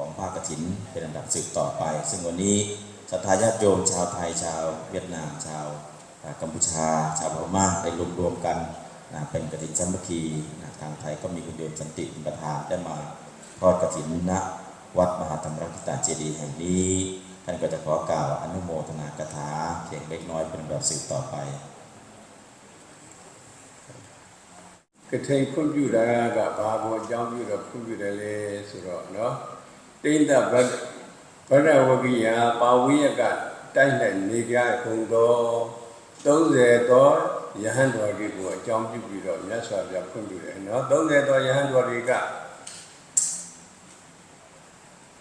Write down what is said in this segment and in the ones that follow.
ของภาคกฐินเป็นลำดับสืบต่อไป ซึ่งวันนี้ศรัทธาญาติโยมชาวไทยชาวเวียดนามชาวกัมพูชา ชาวพม่าได้รวมรวมกันนะเป็นกฐินสามัคคีนะทางไทยก็มีคุณโยมสันติประธานได้มาทอดกฐินณวัดมหาธรรมรัตตาเจดีย์แห่งนี้ ท่านก็จะขอกล่าวอนุโมทนากถาเพียงเล็กน้อยเป็นแบบสืบต่อไปกระเทงคนอยู่ได้กับบาบอย่อมอยู่กับคนอยู่ได้เลยสุดหรอเนาะ တိန္ဒဗဒဗဒဝကိယပါဝိယကတိုက်၌နေကြကုန်သော30သောယဟန်တော်တွေကိုအကြောင်းပြုပြီးတော့မြတ်စွာဘုရားဖွင့်ပြတယ်နော်30သောယဟန်တော်တွေက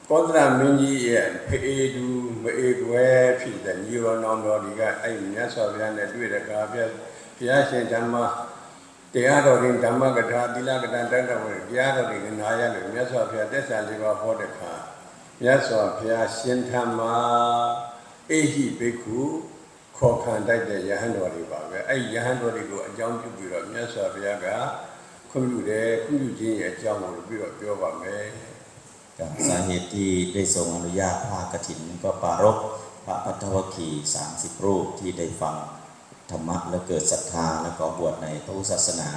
ကောသလမင်းကြီးရဲ့ဖေးသူမအေကွယ်ဖြစ်တဲ့ညီတော်နောင်တော်တွေကအဲ့မြတ်စွာဘုရားနဲ့တွေ့တဲ့အခါဘုရားရှင်ဓမ္မ တရားတော်ရင်ဓမ္မကထာသီလကထာတတ္တဝေတရားတော်ရင်နာရလို့မြတ်စွာဘုရားတက်ဆာလေးပါးဟောတဲ့ခါမြတ်စွာဘုရားရှင်ထမအေဟိဘိက္ခုခေါ်ခံတိုက်တဲ့ယဟန်တော်တွေပါပဲအဲ့ယဟန်တော်တွေကိုအကြောင်းပြုပြီးတော့မြတ်စွာဘုရားကခွင့်ပြုတယ်ခွင့်ပြုခြင်းရဲ့အကြောင်းကိုပြီးတော့ပြောပါမယ် จากสาเหตุที่ได้ทรงอนุญาตภาคกฐินก็ปรารภพระปัทวคีสามสิบรูปที่ได้ฟัง ธรรมะและเกิดศรัทธาและขอบวชในพระพุทธศาสนา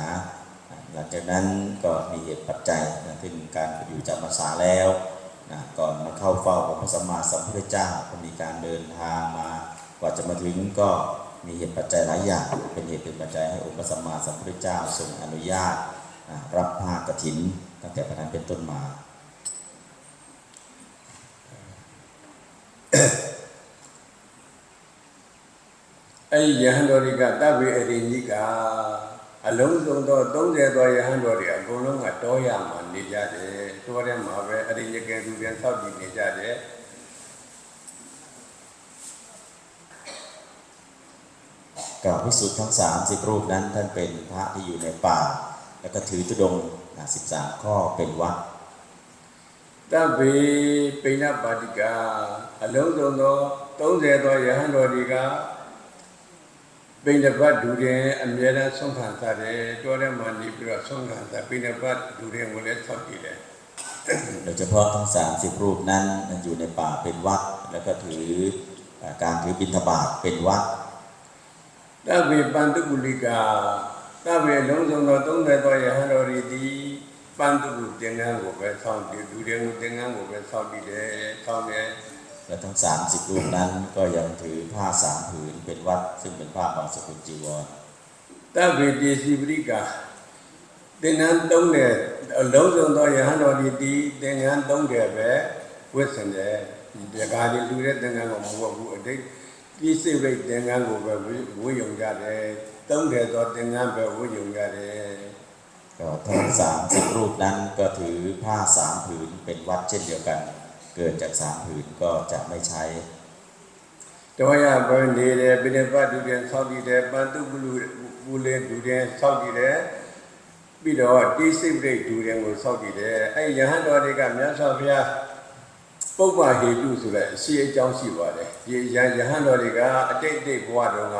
หลังจากนั้นก็มีเหตุปัจจัยนะถึงการอยู่จำพรรษาแล้วนะก่อนมาเข้าเฝ้าองค์พระสัมมาสัมพุทธเจ้าก็มีการเดินทางมากว่าจะมาถึงก็มีเหตุปัจจัยหลายอย่าง เป็นเหตุเป็นปัจจัยให้องค์พระสัมมาสัมพุทธเจ้าทรงอนุญาตนะรับภาคกฐิน ตั้งแต่ประนั้นเป็นต้นมา အဲ့ဒီယဟန်တော်တွေကတပ်ပြီးအရင်ကြီးကအလုံးစုံသော30သောယဟန်တော်တွေအကုန်လုံးကတောရမှာနေကြတယ်တောထဲမှာပဲအရင်ရကဲသူပြန်ဆောက်တည်နေကြတယ် กับพิสุทธ์ทั้งสามสิบรูปนั้นท่านเป็นพระที่อยู่ในป่า แล้วก็ถือธุดงค์สิบสามข้อเป็นวัด တပ်ပြီးပိဏပါတိကအလုံးစုံသော30သောယဟန်တော်တွေက ပိဏပတ်ဒူရင်အမြဲတမ်းဆုံးခံစားတယ်တောထဲမှာနေပြီးတော့ဆုံးခံစားပိဏပတ်ဒူရင်ကိုလည်းဆောက်တည်တယ် โดยเฉพาะทั้งสามสิบรูปนั้นอยู่ในป่าเป็นวัด แล้วก็ถือเอ่อการถือบิณฑบาตเป็นวัด တပ်ပြီးပန္တုကုလိကတပ်ပြီးအလုံးစုံသော30သောယဟန်တော်တွေဒီပန္တုကုသင်္ကန်းကိုပဲဆောက်တည်ဒူရင်ကိုသင်္ကန်းကိုပဲဆောက်တည်တယ်ဆောက်တယ် และทั้งสามสิบรูปนั้นก็ยังถือผ้าสามผืนเป็นวัด ซึ่งเป็นผ้าบางสกุลจีวร တပ်ဗေတိစီပရိကသင်္ကန်းသုံးတယ်အလုံးစုံသောယဟန်တော်ဒီဒီသင်္ကန်းသုံးတယ်ပဲဝိသင်တယ်ဒီကာဒီလူတဲ့သင်္ကန်းကိုမဟုတ်ဘူးအတိတ်ပြည့်စုံတဲ့သင်္ကန်းကိုပဲဝိယုံကြတယ်သုံးတယ်သောသင်္ကန်းပဲဝိယုံကြတယ် ก็ทั้งสามสิบรูปนั้นก็ถือผ้าสามผืนเป็นวัดเช่นเดียวกัน เกิดจากสามผืนก็จะไม่ใช้ တော်ရဘယ်နေတယ်ပြိပတ်ဒုတဲ့ဆောက်တည်တယ်ပန်တုပလူဘူလေဒုတဲ့ဆောက်တည်တယ်ပြီးတော့တိစိတ်ပရိဒုတဲ့ကိုဆောက်တည်တယ်အဲယဟန်တော်တွေကမြတ်စွာဘုရား ပုပ္ပဟေတုဆိုတဲ့အရှိအကြောင်းရှိပါတယ်ဒီယဟယဟန်တော်တွေကအတိတ်အတိတ်ဘဝတုန်းက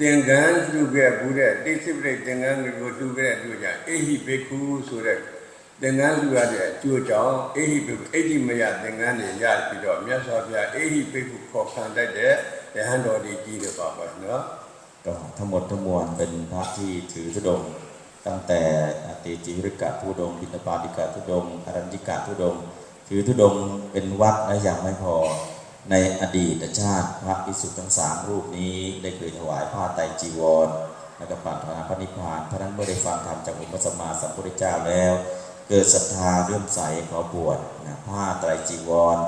သင်္ကန်းပြုခဲ့ဘူးတဲ့တိစိပရိတ်သင်္ကန်းကိုတူခဲ့တဲ့အတွေ့အကြအေဟိဘေကုဆိုတဲ့ သင်္ကန်းလူရတဲ့အကျိုးကြောင့်အေဟိဘေကုအိဋ္ဌိမယသင်္ကန်းတွေရပြီးတော့မြတ်စွာဘုရားအေဟိဘေကုခေါ်ခံတတ်တဲ့ယဟန်တော်တွေကြီးတယ်ပါပဲနော် ก็ทั้งหมดทั้งมวลเป็นพระที่ถือธุดงค์ตั้งแต่เตจิริกะธุดงค์บิณฑบาติกะธุดงค์อรัญญิกะธุดงค์ถือธุดงค์เป็นวัดและยังไม่พอในอดีตชาติพระภิกษุทั้งสามรูปนี้ได้เคยถวายผ้าไตรจีวร แล้วก็ปรารถนาพระนิพพานเพราะฉะนั้นเมื่อได้ฟังธรรมจากองค์พระสัมมาสัมพุทธเจ้าแล้ว เกิดศรัทธาเลื่อมใสขอบวชนะผ้าไตรจีวร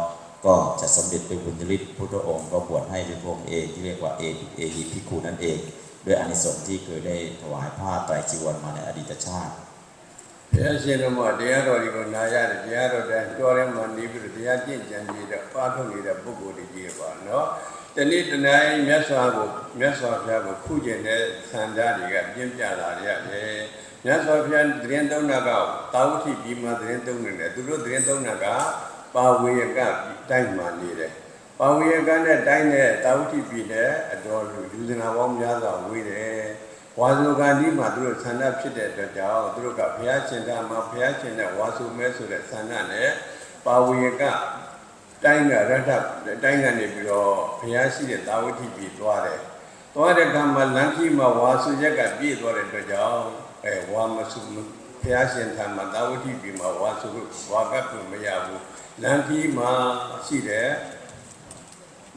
ก็จะสำเร็จเป็นบุญญฤทธิ์พุทธองค์ก็บวชให้ด้วยพระองค์เองที่เรียกว่าเอเอหิภิกขุนั่นเอง ด้วยอานิสงส์ที่เคยได้ถวายผ้าไตรจีวรมาในอดีตชาติ ဘုရားရှင်တော်မှာတရားတော်တွေကိုနာရတယ်တရားတော်တိုင်းတော်ထဲမှာနေပြီးတော့တရားကျင့်ကြံပြီးတော့ပါထုတ်နေတဲ့ပုဂ္ဂိုလ်တွေကြီးပါနော်တနေ့တနေ့မြတ်စွာကိုမြတ်စွာဘုရားကိုခုကျင်တဲ့ဆန္ဒတွေကပြင်းပြလာရတယ် မြတ်စွာဘုရားသတင်းသုံးတာကတာဝတိပြီးမှသတင်းသုံးနေတယ်သူတို့သတင်းသုံးတာကပါဝေယကတိုင်းမှာနေတယ်ပါဝေယကနဲ့တိုင်းနဲ့တာဝတိပြီးတဲ့အတော်လူယူဇနာပေါင်းများစွာဝေးတယ်ဝါစုကန်ဒီမှာသူတို့ဆန္ဒဖြစ်တဲ့အတွက်ကြောင့်သူတို့ကဘုရားရှင်ကမှာဘုရားရှင်နဲ့ဝါစုမဲဆိုတဲ့ဆန္ဒနဲ့ပါဝေကတိုင်းကရထတိုင်းကနေပြီးတော့ဘုရားရှိတဲ့တာဝတိပြည်သွားတယ်သွားတဲ့ကံမှာလမ်းကြီးမှာဝါစုရက်ကပြည့်သွားတဲ့အတွက်ကြောင့် အဲဝါမစုဘုရားရှင်ထံမှာတာဝတိပြည်မှာဝါစုဝါကပ်ကိုမရဘူးလမ်းကြီးမှာရှိတဲ့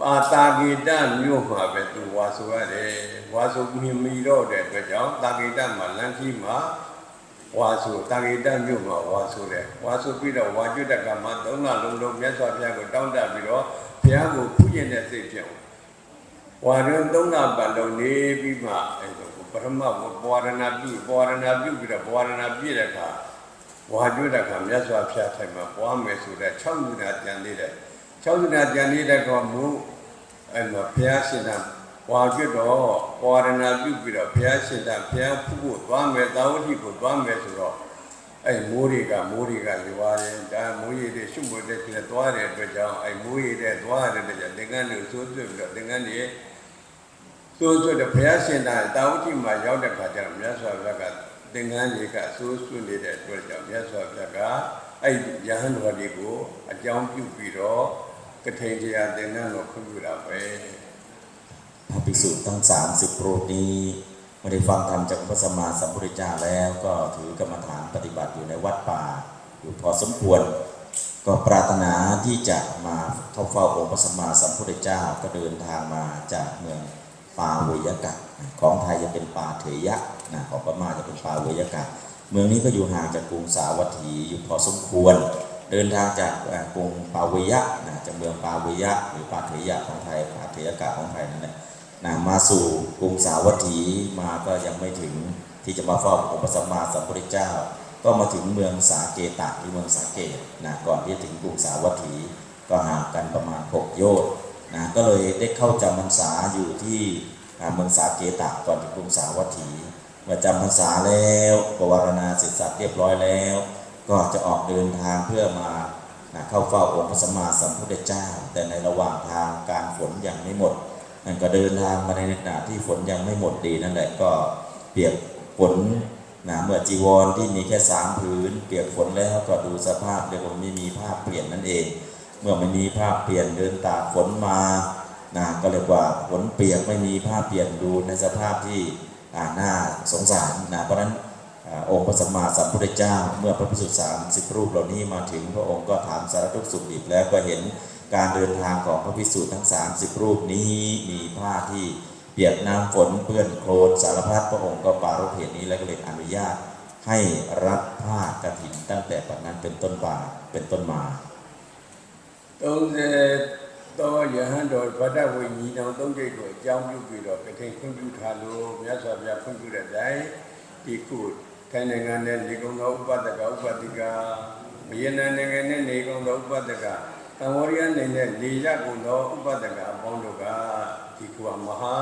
ပါတာဂေတမြို့မှာပဲသူဝါဆိုရတယ်ဝါဆိုမြင်မီတော့တဲ့အတွက်ကြောင့်တာဂေတမှာလမ်းကြီးမှာဝါဆိုတာဂေတမြို့မှာဝါဆိုတယ်ဝါဆိုပြီးတော့ဝါကျွတ်တကမှာသုံးလလုံးလုံးမြတ်စွာဘုရားကိုတောင်းတပြီးတော့ဘုရားကိုဖူးကျင်တဲ့စိတ်ပြောင်းဝါရင်သုံးလပတ်လုံးနေပြီးမှအဲ ပရမဘဝရဏပြုဘဝရဏပြုပြီးတော့ဘဝရဏပြည့်တဲ့အခါဝါကျွတ်တကမြတ်စွာဘုရားထိုင်မှာပွားမယ်ဆိုတဲ့6ခုနာကြံသေးတယ်6ခုနာကြံသေးတဲ့ကောင်မို့အဲ့မှာဘုရားရှင်သာဝါပြတော့ပဝရဏပြုပြီးတော့ဘုရားရှင်သာဘုရားဖူးဖို့သွားမယ်သာဝတိကိုသွားမယ်ဆိုတော့အဲ့မိုးတွေကမိုးတွေကရွာတယ်ဒါမိုးရည်တွေရှုပ်ဖို့တဲ့ပြည်သွားတဲ့အတွက်ကြောင့်အဲ့မိုးရည်တွေသွားတဲ့အတွက်ကြောင့်သင်္ကန်းတွေစိုးသွက်ပြီးတော့သင်္ကန်းတွေ စိုးသွက်တဲ့ဘုရားရှင်သာသာဝတိမှာရောက်တဲ့ခါကျတော့မြတ်စွာဘုရားကသင်္ကန်းတွေကစိုးစွနေတဲ့အတွက်ကြောင့်မြတ်စွာဘုရားကအဲ့ယဟန်တော်တွေကိုအကြောင်းပြုပြီးတော့ကထိန်တရားသင်္ကန်းကိုခွင့်ပြုတာပဲ พระภิกษุทั้งสามสิบรูปนี้เมื่อได้ฟังธรรมจากพระสัมมาสัมพุทธเจ้าแล้วก็ถือกรรมฐานปฏิบัติอยู่ในวัดป่า อยู่พอสมควร ก็ปรารถนาที่จะมาเข้าเฝ้าองค์พระสัมมาสัมพุทธเจ้าก็เดินทางมาจากเมือง ปาเวยกะ ของไทยจะเป็นปาเถยะนะของพม่าจะเป็นปาเวยกะ เมืองนี้ก็อยู่ห่างจากกรุงสาวัตถีอยู่พอสมควร เดินทางจากกรุงปาเวยะนะจากเมืองปาเวยะ หรือปาเถยะของไทยปาเถยกะของไทยนั่นแหละนะมาสู่กรุงสาวัตถีมาก็ยังไม่ถึงที่จะมาเฝ้าองค์พระสัมมาสัมพุทธเจ้า ก็มาถึงเมืองสาเกตะที่เมืองสาเกตนะก่อนที่จะถึงกรุงสาวัตถี ก็ห่างกันประมาณ 6 โยชน์ นะก็เลยได้เข้าจำพรรษาอยู่ที่เมืองสาเกตะก่อนถึงกรุงสาวัตถีเมื่อจำพรรษาแล้วปวารณาเสร็จสับเรียบร้อยแล้ว ก็จะออกเดินทางเพื่อมาเข้าเฝ้าองค์พระสัมมาสัมพุทธเจ้า แต่ในระหว่างทางการฝนยังไม่หมดนั่นก็เดินทางมาในขณะที่ฝนยังไม่หมดดีนั่นแหละก็เปียกฝนนะเมื่อจีวรที่มีแค่สามผืนเปียกฝนแล้วก็ดูสภาพเดี๋ยวผมไม่มีผ้าเปลี่ยนนั่นเอง เมื่อไม่มีผ้าเปลี่ยนเดินตากฝนมานะก็เรียกว่าฝนเปียกไม่มีผ้าเปลี่ยนดูในสภาพที่น่าสงสารนะเพราะฉะนั้นองค์พระสัมมาสัมพุทธเจ้า เมื่อพระพิสุทธิ์สามสิบรูปเหล่านี้มาถึงพระองค์ก็ถามสารทุกสุขดิบแล้วก็เห็นการเดินทางของพระพิสุทธิ์ทั้ง 30 รูปนี้มีผ้าที่เปียกน้ำฝนเปื้อนโคลนสารพัดพระองค์ก็ปรารภเหตุนี้และก็เลยอนุญาตให้รับผ้ากฐินตั้งแต่ปัจจุบันเป็นต้นมาเป็นต้นมา 30တော့ယဟန်တော်ဗဒ္ဒဝိညီတော်သုံးကျိတ်ကိုအကြောင်းပြုပြီးတော့ကထိန်ခွင့်ပြုထားလို့မြတ်စွာဘုရားခွင့်ပြုတဲ့တိုင်ဒီခုထိုင်နိုင်ငံနဲ့နေကုံတော်ဥပဒကဥပတိကမယနနိုင်ငံနဲ့နေကုံတော်ဥပဒကကမ္ဘောဒီးယားနိုင်ငံနဲ့နေရကုံတော်ဥပဒကအပေါင်းတို့ကဒီခုမဟာ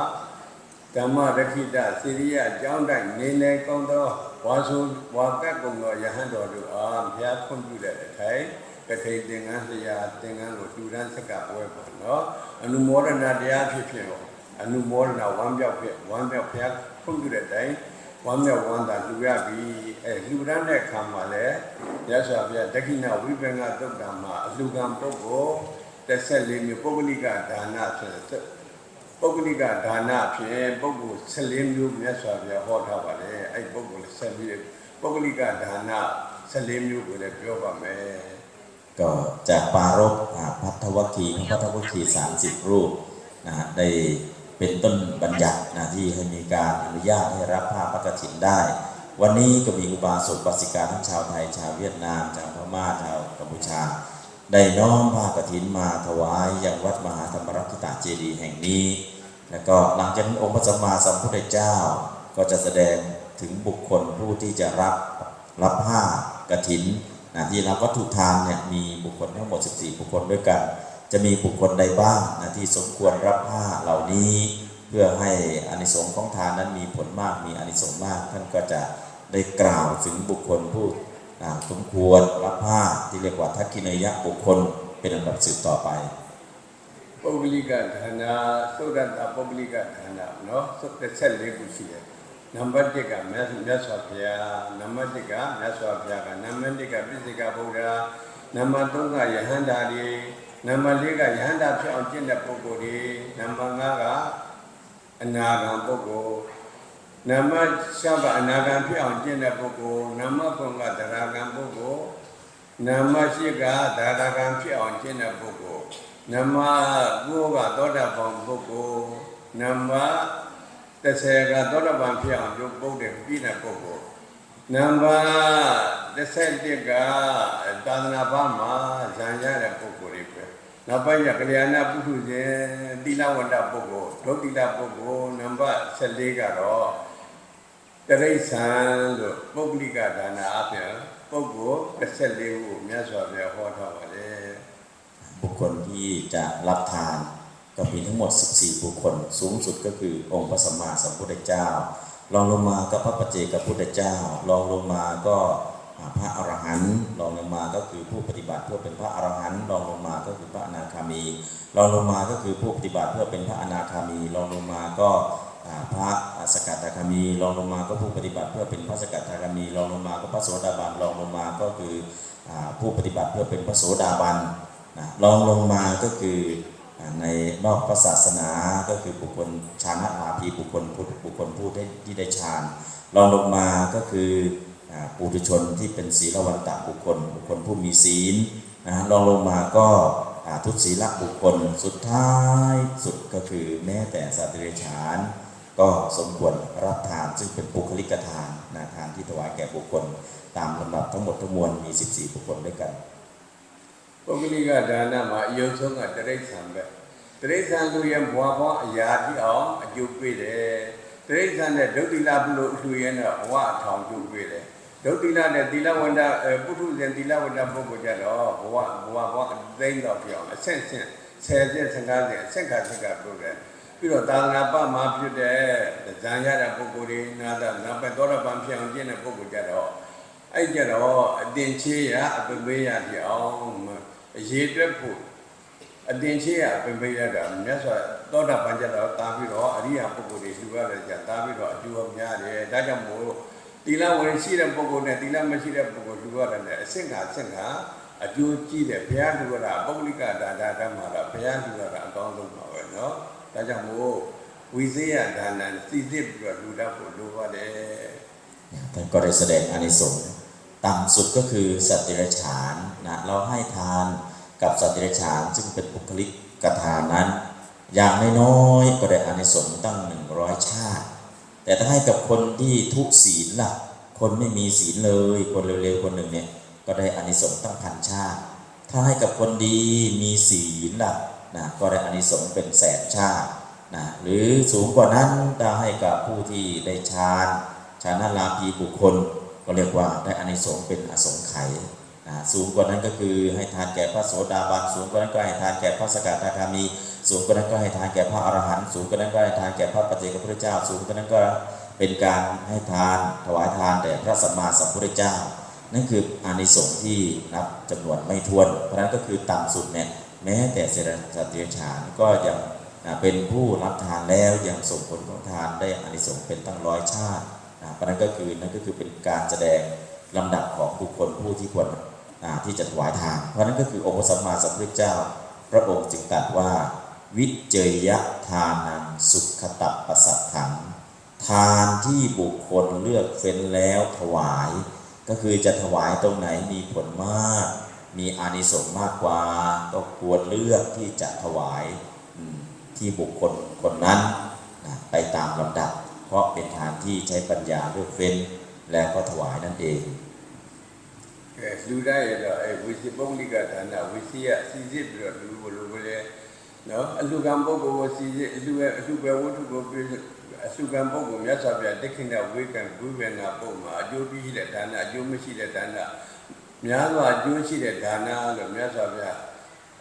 ဓမ္မရခိတစိရိယအကြောင်းတိုင်းနေနေကုံတော်ဝါဆိုဝါကတ်ကုံတော်ယဟန်တော်တို့အားဘုရားခွင့်ပြုတဲ့အထိုင် ကထိန်သင်္ကန်းတရားသင်္ကန်းကိုတူရန်စက္ကပွဲပေါ့နော်အနုမောဒနာတရားဖြစ်ဖြစ်ပေါ့အနုမောဒနာဝမ်းပြောက်ဖြစ်ဝမ်းပြောက်ဖျားဖွင့်ပြတဲ့အတိုင်းဝမ်းမြောက်ဝမ်းသာလူရပြီအဲလူရန်တဲ့ခံမှာလဲရသော်ပြဒက္ခိဏဝိပင်္ဂသုတ်တံမှာအလူကံပုဂ္ဂိုလ်14မျိုးပုဂ္ဂလိကဒါနဆိုတဲ့ပုဂ္ဂလိကဒါနဖြင့်ပုဂ္ဂိုလ်14မျိုးမြတ်စွာဘုရားဟောထားပါတယ်အဲ့ပုဂ္ဂိုလ်14မျိုးပုဂ္ဂလိကဒါန14မျိုးကိုလည်းပြောပါမယ် ก็จากปารกพัทธวัคคีพัทธวัคคีสามสิบรูปนะฮะได้เป็นต้นบัญญัตินะที่ให้มีการอนุญาตให้รับผ้าพระกฐินได้ วันนี้ก็มีอุบาสกบาสิกาทั้งชาวไทย ชาวเวียดนาม ชาวพม่า ชาวกัมพูชา ได้น้อมผ้ากฐินมาถวายยังวัดมหาธรรมรักขิตาเจดีย์แห่งนี้ แล้วก็หลังจากนั้นองค์พระสัมมาสัมพุทธเจ้า ก็จะแสดงถึงบุคคลผู้ที่จะรับรับผ้ากฐิน นะที่รับวัตถุทานเนี่ยมีบุคคลทั้งหมด 14 บุคคลด้วยกัน จะมีบุคคลใดบ้างนะที่สมควรรับผ้าเหล่านี้ เพื่อให้อานิสงส์ของทานนั้นมีผลมากมีอานิสงส์มาก ท่านก็จะได้กล่าวถึงบุคคลผู้อ่าสมควรรับผ้าที่เรียกว่าทักกินยะบุคคลเป็นอันดับสืบต่อไป ပုဂ္ဂလိကဌာနသုဒ္ဓတပုဂ္ဂလိကဌာနနော်သု14ခုရှိတယ် နံပါတ်1ကမြတ်မြတ်စွာဘုရားနံပါတ်2ကမြတ်စွာဘုရားကနံပါတ်2ကပိစိကဗုဒ္ဓယနံပါတ်3ကယဟန္တာတွေနံပါတ်4ကယဟန္တာဖြစ်အောင်ကျင့်တဲ့ပုဂ္ဂိုလ်တွေနံပါတ်5ကအနာဂံပုဂ္ဂိုလ်နံပါတ်6ကအနာဂံဖြစ်အောင်ကျင့်တဲ့ပုဂ္ဂိုလ်နံပါတ်9ကသရဂံပုဂ္ဂိုလ်နံပါတ်10ကဒါရဂံဖြစ်အောင်ကျင့်တဲ့ပုဂ္ဂိုလ်နံပါတ်9ကသောတာပန်ပုဂ္ဂိုလ်နံပါတ် 10ကသောတာပန်ဖြစ်အောင်ပြုပုတ်တဲ့ပြည့်တဲ့ပုဂ္ဂိုလ် နံပါတ်31ကသာသနာ့ဘာမှာဇံရတဲ့ပုဂ္ဂိုလ်တွေပဲနောက်ပိုင်းကျကလျာဏပုထုဇဉ်သီလဝန္တပုဂ္ဂိုလ်ဒုတိယပုဂ္ဂိုလ်နံပါတ်14ကတော့တရိษံလို့ပုဂ္ဂလိကဒါနအပြင်ပုဂ္ဂိုလ်14ခုမြတ်စွာဘုရားဟောထားပါတယ် บุคคลที่จะรับทาน ก็มีทั้งหมด 14 บุคคล สูงสุดก็คือองค์พระสัมมาสัมพุทธเจ้า รองลงมาก็พระปัจเจกพุทธเจ้า รองลงมาก็พระอรหันต์รองลงมาก็คือผู้ปฏิบัติเพื่อเป็นพระอรหันต์รองลงมาก็คือพระอนาคามี รองลงมาก็คือผู้ปฏิบัติเพื่อเป็นพระอนาคามี รองลงมาก็พระสกัตคามีรองลงมาก็ผู้ปฏิบัติเพื่อเป็นพระสกัตคามีรองลงมาก็พระโสดาบันรองลงมาก็คือผู้ปฏิบัติเพื่อเป็นพระโสดาบันรองลงมาก็คือ ในนอกพระศาสนาก็คือบุคคลฌานะลาภีบุคคลผู้บุคคลผู้ได้ที่ได้ฌานรองลงมาก็คือปุถุชนที่เป็นศีลวันตะบุคคล บุคคลผู้มีศีลนะรองลงมาก็ทุตศีลบุคคลสุดท้ายสุดก็คือแม้แต่สัตว์เดรัจฉานก็สมควรรับทานซึ่งเป็นปุคลิกทานนะทานที่ถวายแก่บุคคล ตามลำดับทั้งหมดทั้งมวลมี 14 บุคคลด้วยกัน ပုဂ္ဂလိကဒါနမှာအယုံဆုံးကတရိษံပဲတရိษံလူရဲ့ဘဝဘဝအရာတိအောင်အကျိုးပေးတယ်တရိษံနဲ့ဒုတိလပုလို့လူရဲ့တော့ဘဝအထောင်ကျိုးပေးတယ်ဒုတိလနဲ့သီလဝန္တအဲပုထုဇဉ်သီလဝန္တပုဂ္ဂိုလ်ကြတော့ဘဝဘဝဘဝအသိမ့်တော့ပြောင်းအဆင့်ဆင့်ဆယ်ဆင့်15ဆင့်အဆင့်ခါဆင့်ခါပြုတယ်ပြီးတော့သာသနာ့ပမှာဖြစ်တဲ့ဇံရတဲ့ပုဂ္ဂိုလ်တွေနာတာနာပတ်တော်ရပံဖြစ်အောင်ကျင့်တဲ့ပုဂ္ဂိုလ်ကြတော့ အဲ့ကြတော့အတင်ချေးရအပမေးရပြအောင် အရေးတွက်ဖို့အတင်ချေးရအပမေးရတာမြတ်စွာသောတာပန်ကြတော့တာပြီးတော့အရိယာပုဂ္ဂိုလ်တွေလူရတယ်ကြတာပြီးတော့အကျိုးများတယ်ဒါကြောင့်မို့သီလဝင်ရှိတဲ့ပုဂ္ဂိုလ်နဲ့သီလမရှိတဲ့ပုဂ္ဂိုလ်လူရတယ်နဲ့အဆင့်ကအဆင့်ကအကျိုးကြီးတယ်ဘုရားလူရတာပုဂ္ဂလိကဒါဒါဓမ္မတာဘုရားလူရတာအကောင်းဆုံးပါပဲเนาะဒါကြောင့်မို့ဝိသေယဒါနံစီစစ်ပြီးတော့လူတတ်ဖို့လိုပါတယ် ท่านก็ได้แสดงอานิสงส์ ต่ำสุดก็คือสัตว์เดรัจฉานนะเราให้ทานกับสัตว์เดรัจฉานซึ่งเป็นบุคลิกกทานนั้น อย่างน้อยๆก็ได้อานิสงส์ตั้ง 100 ชาติ แต่ถ้าให้กับคนที่ทุศีลล่ะคนไม่มีศีลเลยคนเร็วๆคนหนึ่งเนี่ยก็ได้อานิสงส์ตั้งพันชาติ ถ้าให้กับคนดีมีศีลล่ะนะก็ได้อานิสงส์เป็นแสนชาตินะหรือสูงกว่านั้นถ้าให้กับผู้ที่ได้ฌานฌานะลาภีบุคคล ก็เรียกว่าได้อานิสงส์เป็นอสงไขยนะสูงกว่านั้นก็คือให้ทานแก่พระโสดาบันสูงกว่านั้นก็ให้ทานแก่พระสกทาคามี สูงกว่านั้นก็ให้ทานแก่พระอรหันต์สูงกว่านั้นก็ให้ทานแก่พระปัจเจกพุทธเจ้า สูงกว่านั้นก็เป็นการให้ทานถวายทานแด่พระสัมมาสัมพุทธเจ้า นั่นคืออานิสงส์ที่นับจำนวนไม่ถ้วน เพราะนั้นก็คือต่ำสุดเนี่ยแม้แต่เศรษฐสัตยฉานก็ยังเป็นผู้รับทานแล้วยังส่งผลของทานได้อานิสงส์เป็นตั้งร้อยชาติ เพราะนั้นก็คือนั่นก็คือเป็นการแสดงลำดับของบุคคลผู้ที่ควรที่จะถวายทาน เพราะนั้นก็คือองค์พระสัมมาสัมพุทธเจ้า พระองค์จึงตรัสว่า วิเจยทานังสุขตัปปสัตถังทานที่บุคคลเลือกเฟ้นแล้วถวาย ก็คือจะถวายตรงไหนมีผลมาก มีอานิสงส์มากกว่า ก็ควรเลือกที่จะถวายที่บุคคลคนนั้น ไปตามลำดับ ราะเป็นทานที่ใช้ปัญญาเลือกเฟ้น แล้วก็ถวายนั่นเอง ကဲလူတိုင်းရတော့အဲဝိစီပုဂ္ဂလိကဒါနဝိစီယစီစစ်ပြီးတော့လူဘလူဘလေနော်အလူကံပုဂ္ဂိုလ်ကိုစီစစ်အလူရဲ့အလူပဲဝတ္ထုကိုပြည့်အလူကံပုဂ္ဂိုလ်မြတ်စွာဘုရားတခိဏဝေကံဝိဝေနာပုံမှာအကျိုးပြီးရှိတဲ့ဒါနအကျိုးမရှိတဲ့ဒါနများစွာအကျိုးရှိတဲ့ဒါနလို့မြတ်စွာဘုရား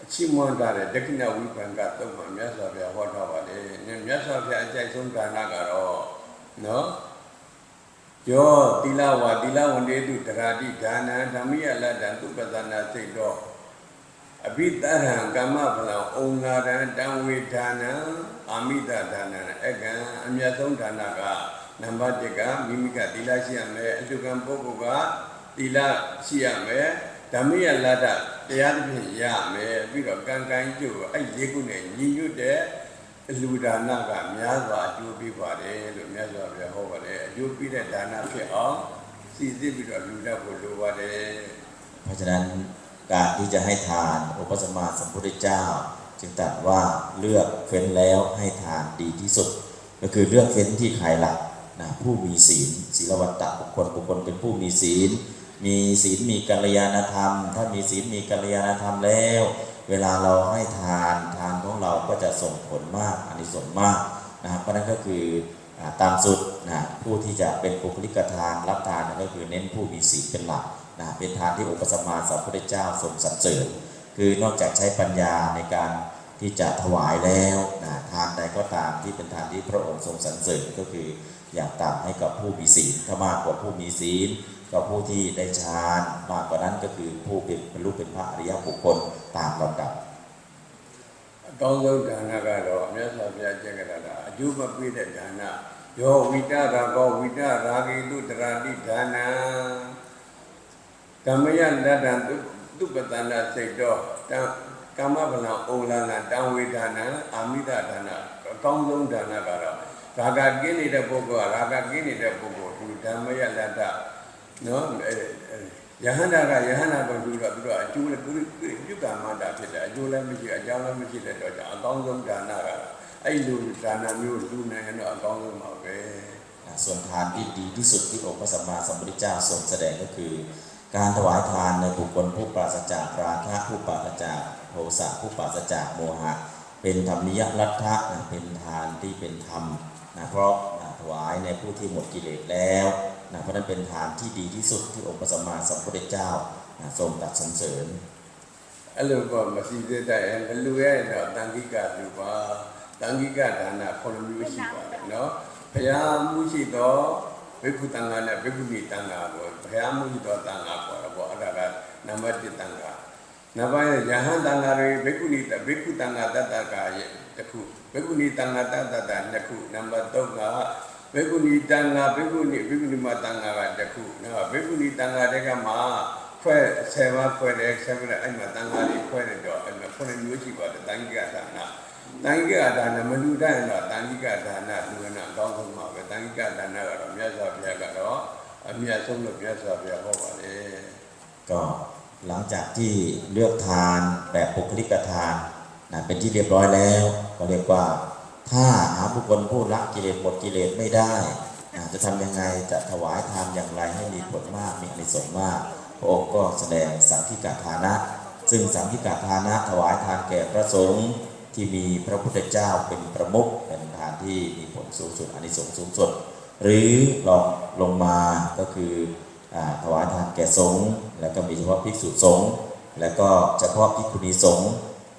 အချိမွန်တာတဲ့တခိဏဝိပံကတော့မှာမြတ်စွာဘုရားဟောထားပါတယ်မြတ်စွာဘုရားအကြိုက်ဆုံးဒါနကတော့ နော်ယောတိလဝါတိလဝန္တေတုတရာတိဒါနံဓမ္မိယလတ္တံသူပသနာစိတ်တော်အဘိတရံကမ္မဖလံဩငါရံတံဝေဒါနံအာမိတဒါနံအကံအမြတ်ဆုံးဒါနကနံပါတ်1ကမိမိကတိလရှိရမယ်အလှကံပုဂ္ဂိုလ်ကတိလရှိရမယ်ဓမ္မိယလတ္တတရားသဖြင့်ရမယ်ပြီးတော့ကံကံကျို့အဲ့လေးခုနဲ့ညီညွတ်တဲ့ အလူဒါနကများစွာအကျိုးပေးပါတယ်လို့မြတ်စွာဘုရားဟောပါတယ်အကျိုးပေးတဲ့ဒါနဖြစ်အောင်စီစစ်ပြီးတော့လူတတ်ဖို့လိုပါတယ် เพราะฉะนั้นการที่จะให้ทานองค์พระสัมมาสัมพุทธเจ้า จึงตรัสว่าเลือกเฟ้นแล้วให้ทานดีที่สุด ก็คือเลือกเฟ้นที่ใครหลักนะผู้มีศีลศีลวัตตะบุคคลบุคคลเป็นผู้มีศีล มีศีลมีกัลยาณธรรม ถ้ามีศีลมีกัลยาณธรรมแล้ว เวลาเราให้ทานทานของเราก็จะส่งผลมากอานิสงส์มากนะครับเพราะนั้นก็คืออตามสุดนะผู้ที่จะเป็นปุคลิกทานรับทานนั่นก็คือเน้นผู้มีศีลเป็นหลักนะเป็นทานที่องค์สมมาสัมพุทธเจ้าทรงสรรเสริญคือนอกจากใช้ปัญญาในการที่จะถวายแล้วนะทานใดก็ตามที่เป็นทานที่พระองค์ทรงสรรเสริญก็คืออยากตามให้กับผู้มีศีลถ้ามากกว่าผู้มีศีล ก็ผู้ที่ได้ฌานมากกว่านั้นก็คือผู้เป็นบรรลุเป็นพระอริยบุคคลตามลำดับ အကောင်းဆုံးဒါနကတော့မြတ်စွာဘုရားကျင့်ကြတာအကျိုးမပေးတဲ့ဒါနယောဝိတရာကောဝိတရာဂိတုတရာတိဒါနကမ္မယလတ္တံသူပတန္တစိတ်တော်တံကမ္မဗလံဩလနာတံဝေဒါနံအာမိတဒါနအကောင်းဆုံးဒါနကတော့ရာဂကင်းနေတဲ့ပုဂ္ဂိုလ်ကရာဂကင်းနေတဲ့ပုဂ္ဂိုလ်သူဓမ္မယလတ္တ နော်အဲယဟန္တာကယဟန္တာကိုသူတော့သူတို့အကျိုးလည်းပြုကမ္မတာဖြစ်တယ်အကျိုးလည်းမရှိအကြောင်းလည်းမရှိတဲ့တော့ကြောင့်အကောင်းဆုံးဒါနကအဲ့လိုဒါနမျိုးလူနိုင်ရင်တော့အကောင်းဆုံးပါပဲ นะส่วนทานที่ดีที่สุดที่องค์พระสัมมาสัมพุทธเจ้าทรงแสดงก็คือ การถวายทานในบุคคลผู้ปราศจากราคะผู้ปราศจากโทสะผู้ปราศจากโมหะ เป็นธรรมิยรัตถะนะเป็นทานที่เป็นธรรมนะเพราะนะถวายในผู้ที่หมดกิเลสแล้ว นะเพราะนั้นเป็นทานที่ดีที่สุดที่องค์พระสัมมาสัมพุทธเจ้านะทรงตรัสสรรเสริญ အဲ့လိုပေါ့မစီသေးတဲ့မလူရဲ့တော့တန်ခိကလူပါတန်ခိကဒါနခုနှစ်မျိုးရှိပါတယ်နော်ဘုရားမှုရှိတော့ဘိက္ခုတန်ခါနဲ့ဘိက္ခုနီတန်ခါကိုဘုရားမှုရှိတော့တန်ခါပေါ်တော့ပေါ့အဲ့ဒါကနံပါတ်1တန်ခါနောက်ပိုင်းယဟန်တန်ခါတွေဘိက္ခုနီဘိက္ခုတန်ခါတတ္တကရဲ့တစ်ခုဘိက္ခုနီတန်ခါတတ္တတာနှစ်ခုနံပါတ်3က ဘိက္ခုနီတန်ခါဘိက္ခုနီဘိက္ခုနီမတန်ခါကတစ်ခုနော်ဘိက္ခုနီတန်ခါတက်ကမှာ ဖွဲ့ဆယ်ပါးဖွဲ့တယ်ဆယ်ပါးအဲ့မှာတန်ခါးလေးဖွဲ့နေတော့အဲ့မှာခုနှစ်မျိုးရှိပါတယ်တန်ခိကဒါနတန်ခိကဒါနမလူတတ်ရင်တော့တန်ခိကဒါနလူဝနာအကောင်းဆုံးပါပဲတန်ခိကဒါနကတော့မြတ်စွာဘုရားကတော့အမြတ်ဆုံးလို့မြတ်စွာဘုရားဟောပါတယ် ก็หลังจากที่เลือกทานแบบปุคลิกทานนะเป็นที่เรียบร้อยแล้ว ก็เรียกว่า ถ้าหาบุคคลผู้ละกิเลสหมดกิเลสไม่ได้จะทำยังไงจะถวายทานอย่างไรให้มีผลมากมีอนิสงส์มากพระองค์ก็แสดงสังฆิกาทานะ ซึ่งสังฆิกาทานะ ถวายทานแก่พระสงฆ์ที่มีพระพุทธเจ้าเป็นประมุขเป็นทานที่มีผลสูงสุดอนิสงส์สูงสุด หรือลองลงมาก็คืออถวายทานแก่สงฆ์แล้วก็มีเฉพาะภิกษุสงฆ์แล้วก็เฉพาะภิกขุณีสงฆ์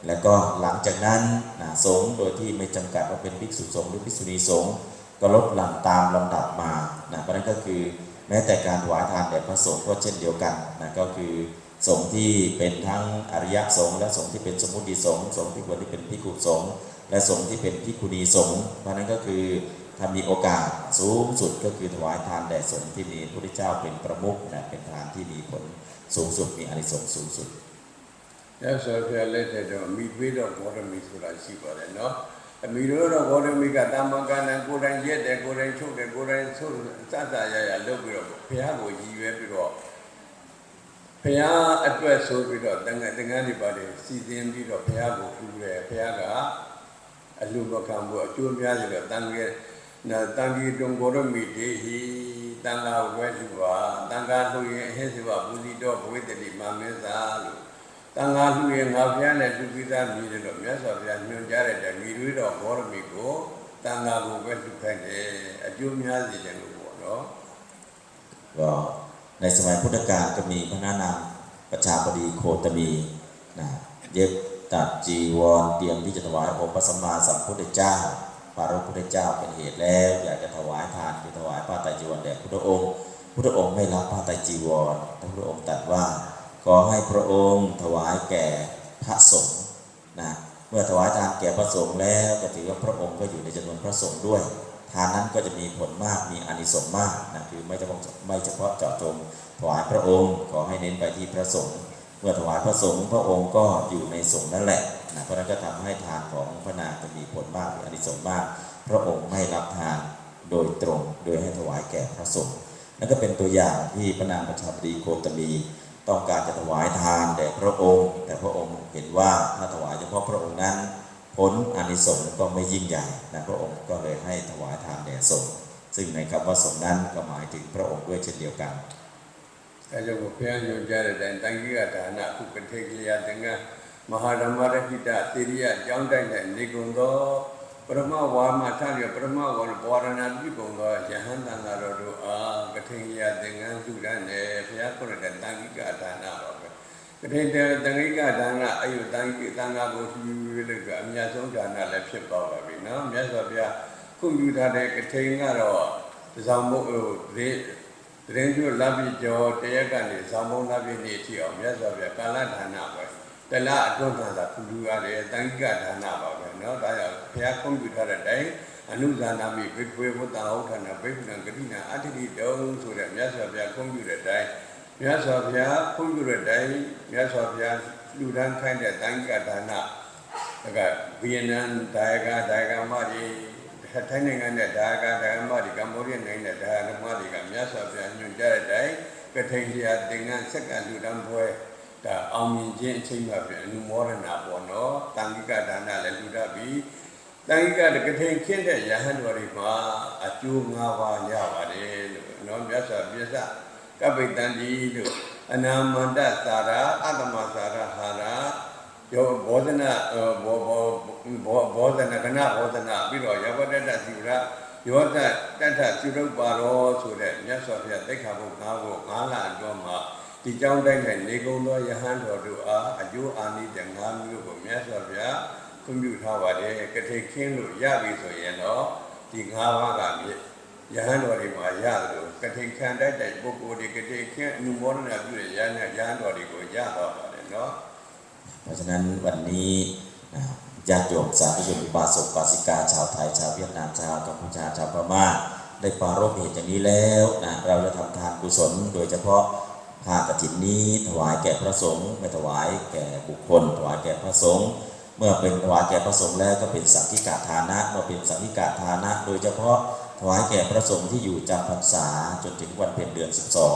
แล้วก็หลังจากนั้นนะสงฆ์โดยที่ไม่จำกัดว่าเป็นภิกษุสงฆ์หรือภิกษุณีสงฆ์ก็ลดหลั่นตามลำดับมานะเพราะนั้นก็คือแม้แต่การถวายทานแด่พระสงฆ์ก็เช่นเดียวกันนะก็คือสงฆ์ที่เป็นทั้งอริยสงฆ์และสงฆ์ที่เป็นสมุติสงฆ์สงฆ์ที่ควรที่เป็นภิกขุสงฆ์และสงฆ์ที่เป็นภิกขุณีสงฆ์เพราะนั้นก็คือถ้ามีโอกาสสูงสุดก็คือถวายทานแด่สงฆ์ที่มีพระพุทธเจ้าเป็นประมุขนะเป็นทานที่มีผลสูงสุดมีอานิสงสูงสุด မြတ်စွာဘုရားလက်ထက်တော့မိသွေးတော်ဘောရမီဆိုတာရှိပါတယ်နော်အမိတို့တော့ဘောရမီကတာမန်ကဏ္ဍကိုယ်တိုင်ရက်တယ်ကိုယ်တိုင်ချုပ်တယ်ကိုယ်တိုင်ဆုပ်စသရရလုပ်ပြီးတော့ဘုရားကိုရည်ရွယ်ပြီးတော့ဘုရားအတွက်ဆိုပြီးတော့တန်ခါတန်ခါနေပါလေစီစဉ်ပြီးတော့ဘုရားကိုပြုတယ်ဘုရားကအလူပကံကိုအကျိုးများတယ်တော့တန်ခါနာတန်ကြီးတုံကိုရမိတေဟိတန်ခါဝဲလူပါတန်ခါလှူရင်အဟိစီဝဘူဇီတော်ဘဝိတ္တိမာမေသာလို့ တန်ခါလှူရင်ငါဘုရားနဲ့လူပိသားမြည်တယ်လို့မြတ်စွာဘုရားညွှန်ကြားတဲ့တိုင်မိတွေးတော်ဘောရမီကိုတန်ခါကိုပဲလှူခိုင်းတယ်အကျိုးများစေတယ်လို့ပေါ့နော် ก็ในสมัยพุทธกาลก็มีพระนานามประชาบดีโคตมีนะเย็บตัดจีวรเตรียมที่จะถวายองค์พระสัมมาสัมพุทธเจ้าพระพุทธเจ้าเป็นเหตุแล้ว อยากจะถวายทานคือถวายผ้าไตรจีวรแด่พุทธองค์ พุทธองค์ไม่รับผ้าไตรจีวรแต่พระองค์ตรัสว่า ขอให้พระองค์ถวายแก่พระสงฆ์นะเมื่อถวายทานแก่พระสงฆ์แล้วก็ถือว่าพระองค์ก็อยู่ในจำนวนพระสงฆ์ด้วย ทานนั้นก็จะมีผลมากมีอานิสงส์มากนะคือไม่เฉพาะไม่เฉพาะเจาะจงถวายพระองค์ขอให้เน้นไปที่พระสงฆ์เมื่อถวายพระสงฆ์พระองค์ก็อยู่ในสงฆ์นั่นแหละนะเพราะนั้นก็ทำให้ทานของพระนางจะมีผลมากมีอานิสงส์มาก พระองค์ไม่รับทานโดยตรง โดยให้ถวายแก่พระสงฆ์นั่นก็เป็นตัวอย่างที่พระนางประชาบดีโคตมี ต้องการจะถวายทานแด่พระองค์ แต่พระองค์เห็นว่าถ้าถวายเฉพาะพระองค์นั้น ผลอนิสงส์ก็ไม่ยิ่งใหญ่นะพระองค์ก็เลยให้ถวายทานแด่สงฆ์ซึ่งในคำว่าสงฆ์นั้นก็หมายถึงพระองค์ด้วยเช่นเดียวกันแต่จะบอกเพียงโยนใจแต่ตั้งยี่ฐานะผู้เป็นเทคเลียถึงมหาธรรมรกิตาติริยะจังได้ในนิกรุงโต ပရမဝါမထရပရမဝါဘောရဏပြုကုံသောယဟန်တန်ဃာတော်တို့အားကထေကလျာသင်္ကန်းစုရနဲ့ဘုရားကိုရတဲ့တန်ခိကဒါနပါပဲကထေတဲ့တန်ခိကဒါနအယုတန်ခိတန်ဃာကိုဖြူဖြူလေးလို့အမြတ်ဆုံးဒါနလည်းဖြစ်ပါပါပြီနော်မြတ်စွာဘုရားခွင့်ပြုထားတဲ့ကထေကတော့ဒီဆောင်မို့ဟိုဒီတရင်ကျွလပ်ပြီးကျော်တရက်ကနေဇောင်းမုံလပ်ပြီးနေထီအောင်မြတ်စွာဘုရားကာလဒါနပဲ တလအတွန်းခံတာကုလူရတယ်တန်ခိကဒါနပါပဲเนาะဒါကြောင့်ဘုရားခွင့်ပြုထားတဲ့အတိုင်းအနုဇာနာမိဘိက္ခွေဝတ္တဟုတ်ဌာနဘိက္ခုနံဂတိနာအတ္တိတုံဆိုတဲ့မြတ်စွာဘုရားခွင့်ပြုတဲ့အတိုင်းမြတ်စွာဘုရားခွင့်ပြုတဲ့အတိုင်းမြတ်စွာဘုရားလူဒန်းခိုင်းတဲ့တန်ခိကဒါနဒါကဗီယက်နမ်ဒါယကဒါယကမကြီး ထိုင်းနိုင်ငံနဲ့ဒါကဒါကမတွေကမ္ဘောဒီးယားနိုင်ငံနဲ့ဒါကမတွေကမြတ်စွာဘုရားညွှန်ကြားတဲ့အတိုင်းကထိန်လျာသင်္ကန်းဆက်ကလူတန်းပွဲ ဒါအောင်မြင်ခြင်းအချိန်မှပြန်အနုမောဒနာပေါ့နော်တန်ခိကဒါနလည်းလူတတ်ပြီးတန်ခိကတကထိန်ခင်းတဲ့ယဟန်တော်တွေမှာအကျိုး၅ပါးရပါတယ်လို့နော်မြတ်စွာဘုရားကပ္ပိတန်ဒီလို့အနာမန္တသာရအတ္တမသာရဟာရယောဘောဓနာဘောဘောဘောဘောဓနာကနဘောဓနာပြီးတော့ယဝတ္တတသီရယောတတတ္ထသုရုပ်ပါရောဆိုတဲ့မြတ်စွာဘုရားသိက္ခာပုဒ်၅ခု၅လအတွင်းမှာ ဒီကြောင်းတိုင်းနဲ့နေကုံသောယဟန်တော်တို့အားအကျိုးအာနိသင်၅မျိုးကိုမြတ်စွာဘုရားခွင့်ပြုထားပါတယ်ကတိခင်းလို့ရပြီဆိုရင်တော့ဒီ၅ပါးကမြစ်ယဟန်တော်တွေမှာရတယ်လို့ကတိခံတတ်တဲ့ပုဂ္ဂိုလ်တွေကတိခင်းအနုမောဒနာပြုတဲ့ယဟန်ယဟန်တော်တွေကိုရတော့ပါတယ်နော် เพราะฉะนั้นวันนี้นะญาติโยมสาธุชนอุบาสกอุบาสิกาชาวไทยชาวเวียดนามชาวกัมพูชาชาวพม่าได้ปรารภเหตุอย่างนี้แล้วนะเราจะทำทานกุศล โดยเฉพาะ ผ้ากฐินนี้ ถวายแก่พระสงฆ์ไม่ถวายแก่บุคคล ถวายแก่พระสงฆ์เมื่อเป็นถวายแก่พระสงฆ์แล้วก็เป็นสังฆิกาทานะเมื่อเป็นสังฆิกาทานะ โดยเฉพาะถวายแก่พระสงฆ์ที่อยู่จำพรรษาจนถึงวันเพ็ญเดือน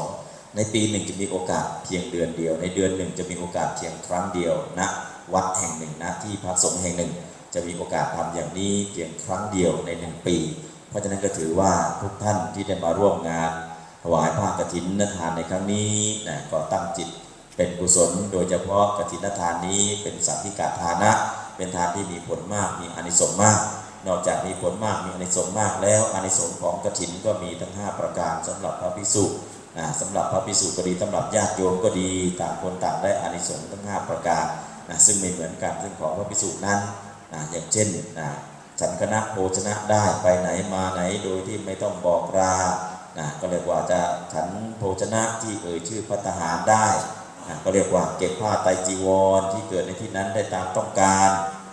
12 ในปีหนึ่งจะมีโอกาสเพียงเดือนเดียว ในเดือนหนึ่งจะมีโอกาสเพียงครั้งเดียวณวัดแห่งหนึ่งณที่พักสงฆ์แห่งหนึ่ง จะมีโอกาสทำอย่างนี้เพียงครั้งเดียวในหนึ่งปี เพราะฉะนั้นก็ถือว่าทุกท่านที่ได้มาร่วมงาน วายผ้ากฐินทานในครั้งนี้นะก็ตั้งจิตเป็นกุศล โดยเฉพาะกฐินทานนี้เป็นสังฆิกาทานะ เป็นทานที่มีผลมากมีอนิสงส์มาก นอกจากมีผลมากมีอนิสงส์มากแล้วอนิสงส์ของกฐินก็มีทั้ง 5 ประการสำหรับพระภิกษุนะสำหรับพระภิกษุก็ดีสำหรับญาติโยมก็ดีต่างคนต่างได้อานิสงส์ทั้ง 5 ประการนะซึ่งไม่เหมือนกันซึ่งของพระภิกษุนั้นนะอย่างเช่นนะฉันคณะโภชนะได้ไปไหนมาไหนโดยที่ไม่ต้องบอกลา นะก็เรียกว่าจะฉันโภชนะที่เอ่ยชื่อพัตหารได้นะก็เรียกว่าเก็บผ้าไตจีวร ที่เกิดในที่นั้นได้ตามต้องการ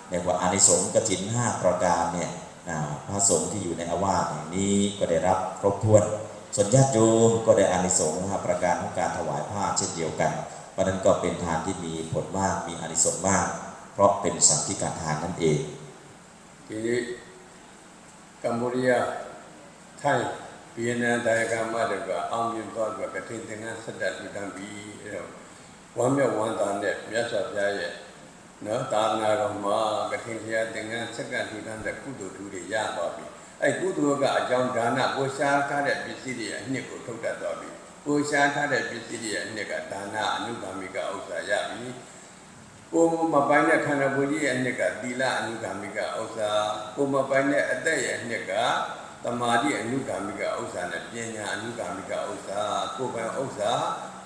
เรียกว่าอานิสงส์กจินห้าประการเนี่ยนะพระสงฆ์ที่อยู่ในอาวาสแห่งนี้ก็ได้รับครบถ้วน ส่วนญาติโยมก็ได้อานิสงส์นห้าประการของการถวายผ้าเช่นเดียวกันเพราะนั้นก็เป็นทานที่มีผลมากมีอานิสงส์มาก เพราะเป็นสัมพิการทานนั่นเองทีนี้กัมพูชาไทย ဗီယက်နမ်တိုင်းကမတွေကအောင်မြင်သွားပြီးကထိန်သင်္ကန်းဆက်တက်လူတန်းပြီးအဲ့တော့ဝမ်းမြောက်ဝမ်းသာနဲ့မြတ်စွာဘုရားရဲ့နော်သာသနာတော်မှာကထိန်ဘုရားသင်္ကန်းဆက်ကလူတန်းတဲ့ကုသိုလ်ထူးတွေရသွားပြီအဲ့ကုသိုလ်ကအကြောင်းဒါနကိုရှားထားတဲ့ပစ္စည်းတွေအနှစ်ကိုထုတ်တတ်သွားပြီကိုရှားထားတဲ့ပစ္စည်းတွေအနှစ်ကဒါနအနုဂါမိကဥစ္စာရပြီကိုယ်မပိုင်းတဲ့ခန္ဓာကိုယ်ကြီးရဲ့အနှစ်ကသီလအနုဂါမိကဥစ္စာကိုယ်မပိုင်းတဲ့အသက်ရဲ့အနှစ်က တမာတိအနုဂါမိကဥစ္စာနဲ့ပညာအနုဂါမိကဥစ္စာကိုယ်ပိုင်ဥစ္စာ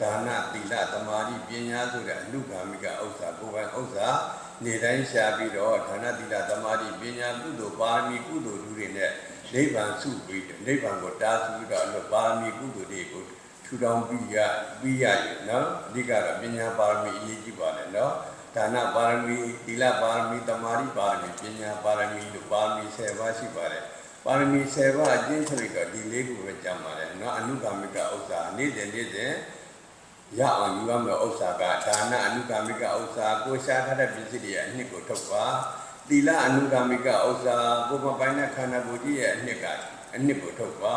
ဒါနသီလတမာတိပညာဆိုတဲ့အနုဂါမိကဥစ္စာကိုယ်ပိုင်ဥစ္စာနေတိုင်းရှားပြီးတော့ဒါနသီလတမာတိပညာကုသိုလ်ပါရမီကုသိုလ်ဓုတွေနဲ့နိဗ္ဗာန်စုပြီးနိဗ္ဗာန်ကိုတားဆီးပြီးတော့အဲ့လိုပါရမီကုသိုလ်တွေကိုထူထောင်ပြီးရပြီးရရနော်အဓိကတော့ပညာပါရမီအရေးကြီးပါတယ်နော်ဒါနပါရမီသီလပါရမီတမာတိပါရမီပညာပါရမီတို့ပါရမီ10ပါးရှိပါတယ် ပါရမီ7ပါးအကျင့်ထုတ်တော့ဒီလေးခုပဲကြံပါတယ်နော်အနုကာမိကဥစ္စာနေ့စဉ်နေ့စဉ်ရအောင်ယူရမယ့်ဥစ္စာကဒါနအနုကာမိကဥစ္စာကိုရှားထားတဲ့ပစ္စည်းတွေရဲ့အနှစ်ကိုထုတ်ပါသီလအနုကာမိကဥစ္စာကိုမပိုင်းတဲ့ခန္ဓာကိုယ်ကြီးရဲ့အနှစ်ကအနှစ်ကိုထုတ်ပါ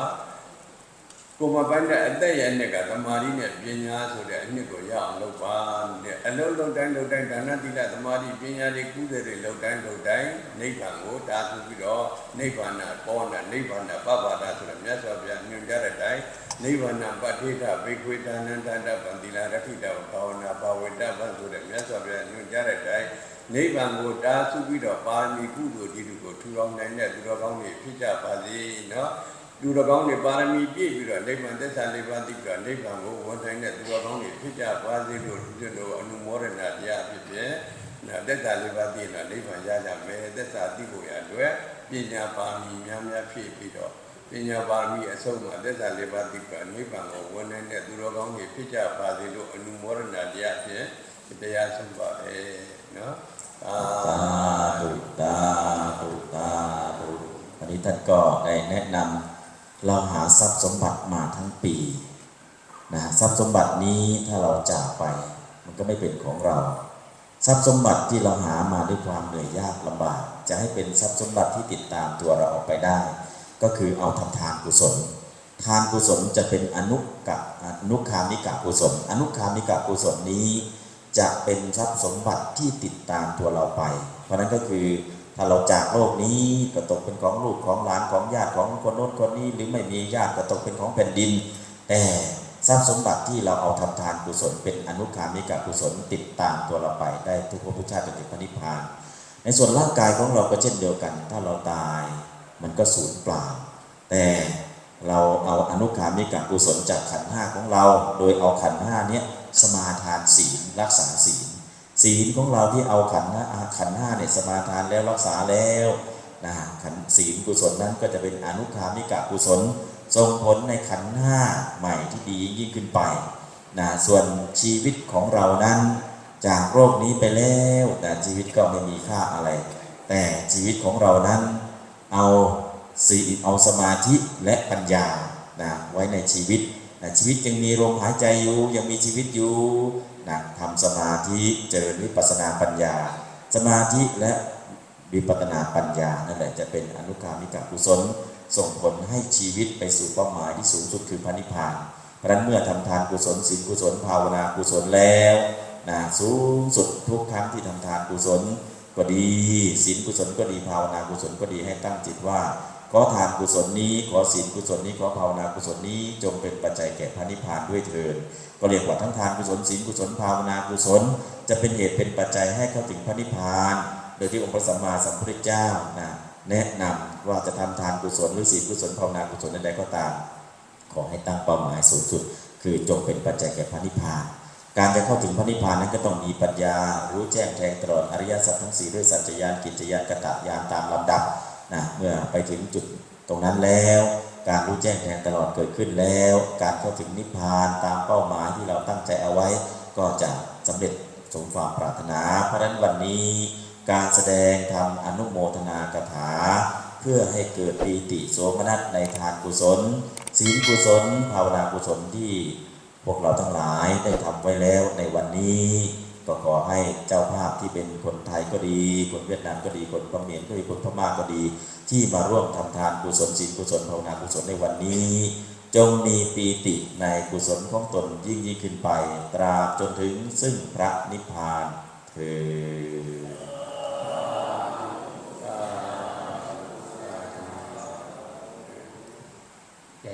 ကိုမပိုင်တဲ့အသက်ရဲ့အနှစ်ကသမာဓိနဲ့ပညာဆိုတဲ့အနှစ်ကိုရအောင်လုပ်ပါတဲ့အလုံးလုံးတိုင်းလုံးတိုင်းဒါနသီလသမာဓိပညာတွေကုသိုလ်တွေလုံးတိုင်းလုံးတိုင်းနိဗ္ဗာန်ကိုတာဆူပြီးတော့နိဗ္ဗာန်ပေါ်တာနိဗ္ဗာန်ပပ္ပါဒဆိုတဲ့မြတ်စွာဘုရားညွှန်ကြားတဲ့အတိုင်းနိဗ္ဗာန်ပဋ္ဌိတဘိက္ခွေဒါနန္တန္တပံသီလာရခိတဘာဝနာဘာဝေတ္တဘံဆိုတဲ့မြတ်စွာဘုရားညွှန်ကြားတဲ့အတိုင်းနိဗ္ဗာန်ကိုတားဆုပြီးတော့ပါရမီကုသိုလ်ဒီလူကိုထူထောင်နိုင်တဲ့သူတော်ကောင်းတွေဖြစ်ကြပါစေနော် သူတော်ကောင်းတွေပါရမီပြည့်ပြီးတော့နိဗ္ဗာန်သစ္စာလေးပါးသိပြီးတော့နိဗ္ဗာန်ကိုဝန်နိုင်တဲ့သူတော်ကောင်းတွေဖြစ်ကြပါစေလို့ဒီလိုလိုအနုမောဒနာတရားဖြစ်ဖြစ်နော်သက်သာလေးပါးသိရင်တော့နိဗ္ဗာန်ရကြမယ်သက်သာသိဖို့ရအတွက်ပညာပါရမီများများဖြည့်ပြီးတော့ ပညာပါရမီအဆုံးမှာသက်သာလေးပါးသိကနိဗ္ဗာန်ကိုဝန်နိုင်တဲ့သူတော်ကောင်းတွေဖြစ်ကြပါစေလို့အနုမောဒနာတရားဖြင့်တရားဆုံးပါတယ်နော်အာ สาธุสาธุสาธุวันนี้ท่านก็ได้แนะนำ เราหาทรัพย์สมบัติมาทั้งปีนะทรัพย์สมบัตินี้ถ้าเราจากไป มันก็ไม่เป็นของเรา ทรัพย์สมบัติที่เราหามาด้วยความเหนื่อยยากลำบาก จะให้เป็นทรัพย์สมบัติที่ติดตามตัวเราออกไปได้ ก็คือเอาทำทานกุศล ทานกุศลจะเป็นอนุกะอนุคามิกะกุศล อนุคามิกะกุศลนี้ จะเป็นทรัพย์สมบัติที่ติดตามตัวเราไป เพราะนั้นก็คือ ถ้าเราจากโลกนี้ก็ตกเป็นของลูกของหลานของญาติของคนโน้นคนนี้หรือไม่มีญาติก็ตกเป็นของแผ่นดิน แต่ทรัพย์สมบัติที่เราเอาทำทานกุศลเป็นอนุคามิกะกุศลติดตามตัวเราไปได้ทุกภพชาติจนถึงพระนิพพาน ในส่วนร่างกายของเราก็เช่นเดียวกัน ถ้าเราตายมันก็สูญเปล่า แต่เราเอาอนุคามิกะกุศลจากขันห้าของเรา โดยเอาขันห้านี้สมาทานศีลรักษาศีล ศีลของเราที่เอาขันธ์ห้าขันธ์ห้าเนี่ยสมาทานแล้วรักษาแล้วนะขันศีลกุศลนั้นก็จะเป็นอนุคามิกะกุศลส่งผลในขันธ์ห้าใหม่ที่ดียิ่งขึ้นไปนะส่วนชีวิตของเรานั้น จากโรคนี้ไปแล้วนะชีวิตก็ไม่มีค่าอะไร แต่ชีวิตของเรานั้น เอาสีลเอาสมาธิและปัญญานะไว้ในชีวิตนะชีวิตยังมีลมหายใจอยู่ยังมีชีวิตอยู่ นะทำสมาธิเจริญวิปัสสนาปัญญา สมาธิและวิปัสสนาปัญญานั่นแหละจะเป็นอนุกามิกกุศล ส่งผลให้ชีวิตไปสู่เป้าหมายที่สูงสุดคือพระนิพพานเพราะนั้นเมื่อทำทานกุศลศีลกุศลภาวนากุศลแล้วนะสูงสุดทุกครั้งที่ทำทานกุศลก็ดีศีลกุศลก็ดีภาวนากุศลก็ดีให้ตั้งจิตว่า ขอทานกุศลนี้ ขอศีลกุศลนี้ ขอภาวนากุศลนี้ จงเป็นปัจจัยแก่พระนิพพานด้วยเถิดก็เรียกว่าทั้งทานกุศลศีลกุศลภาวนากุศล จะเป็นเหตุเป็นปัจจัยให้เข้าถึงพระนิพพาน โดยที่องค์พระสัมมาสัมพุทธเจ้านะแนะนำว่าจะทำทานกุศลหรือศีลกุศลภาวนากุศลใดๆก็ตาม ขอให้ตั้งเป้าหมายสูงสุด คือจงเป็นปัจจัยแก่พระนิพพาน การจะเข้าถึงพระนิพพานนั้นก็ต้องมีปัญญา รู้แจ้งแทงตลอดอริยสัจทั้งสี่ด้วยสัจจญาณกิจญาณกตญาณตามลำดับ นะเมื่อไปถึงจุดตรงนั้นแล้ว การรู้แจ้งแทงตลอดเกิดขึ้นแล้ว การเข้าถึงนิพพานตามเป้าหมายที่เราตั้งใจเอาไว้ ก็จะสำเร็จสมความปรารถนา เพราะฉะนั้นวันนี้การแสดงทำอนุโมทนากถา เพื่อให้เกิดปีติโสมนัสในทานกุศลศีลกุศลภาวนากุศลที่พวกเราทั้งหลายได้ทำไว้แล้วในวันนี้ ก็ขอให้เจ้าภาพที่เป็นคนไทยก็ดี คนเวียดนามก็ดี คนเขมรก็ดี คนพม่าก็ดี ที่มาร่วมทำทานกุศลศีลกุศลภาวนากุศลในวันนี้ จงมีปีติในกุศลของตนยิ่งยิ่งขึ้นไป ตราบจนถึงซึ่งพระนิพพานเถิดใจ